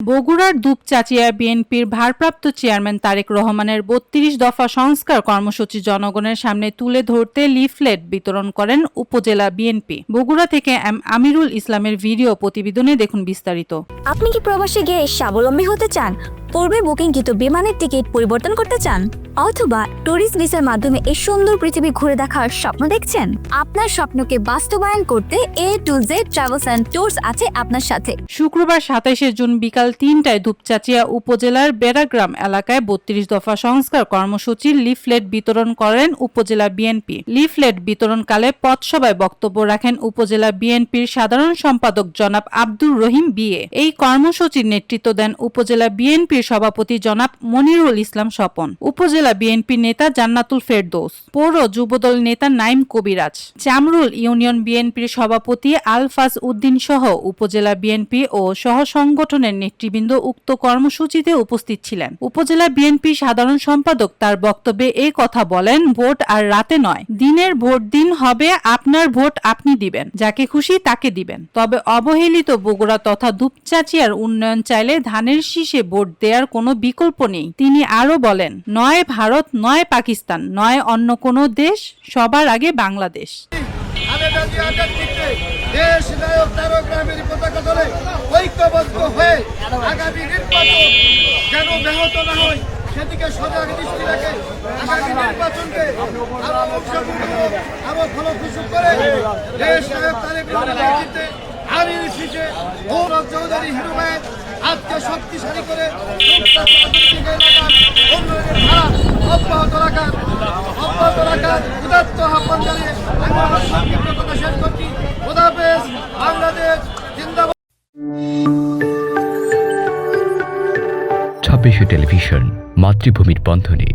বগুড়ার দুপচাচিয়া বিএনপির ভারপ্রাপ্ত চেয়ারম্যান তারেক রহমানের বত্রিশ দফা সংস্কার কর্মসূচি জনগণের সামনে তুলে ধরতে লিফলেট বিতরণ করেন উপজেলা বিএনপি। বগুড়া থেকে আমিরুল ইসলামের ভিডিও প্রতিবেদনে দেখুন বিস্তারিত। আপনি কি প্রবাসে গিয়ে স্বাবলম্বী হতে চান? পূর্বে বুকিংকৃত বিমানের টিকিট পরিবর্তন করতে চান? অথবা ট্যুরিস্ট ভিসার মাধ্যমে এই সুন্দর পৃথিবী ঘুরে দেখার স্বপ্ন দেখছেন? আপনার স্বপ্নকে বাস্তবায়ন করতে A to Z travels and tours আছে আপনার সাথে। শুক্রবার সাতাইশে জুন বিকাল তিনটায় দুপচাচিয়া উপজেলার বেড়াগ্রাম এলাকায় বত্রিশ দফা সংস্কার কর্মসূচির লিফলেট বিতরণ করেন উপজেলা বিএনপি। লিফলেট বিতরণকালে পথসভায় বক্তব্য রাখেন উপজেলা বিএনপির সাধারণ সম্পাদক জনাব আব্দুর রহিম বিয়ে এই কর্মসূচির নেতৃত্ব দেন উপজেলা বিএনপির সভাপতি জনাব মনিরুল ইসলাম স্বপন। উপজেলা বিএনপি নেতা জান্নাতুল ফেরদৌস, পৌর যুবদল নেতা নাইম কবিরাজ চামরুল ইউনিয়ন বিএনপির সভাপতি আলফাজ উদ্দিন সহ উপজেলা বিএনপি ও সহ সংগঠনের নেতৃবৃন্দ উক্ত কর্মসূচিতে উপস্থিত ছিলেন। উপজেলা বিএনপি সাধারণ সম্পাদক তার বক্তব্যে এই কথা বলেন, ভোট আর রাতে নয়, দিনের ভোট দিন হবে, আপনার ভোট আপনি দিবেন, যাকে খুশি তাকে দিবেন। তবে অবহেলিত বগুড়া তথা দুপচাচিয়ার উন্নয়ন চাইলে ধানের শীষে ভোট দেওয়ার কোনো বিকল্প নেই। তিনি আরও বলেন, নয় ভারত নয় পাকিস্তান নয় অন্য কোনো দেশ সবার আগে বাংলাদেশ। দেশ শক্তিশালী করে আহ্বান জানিয়ে আমি করছি। খোদাফেজ বাংলাদেশ জিন্দাবাদ। ছাব্বিশে টেলিভিশন মাতৃভূমির বন্ধনে।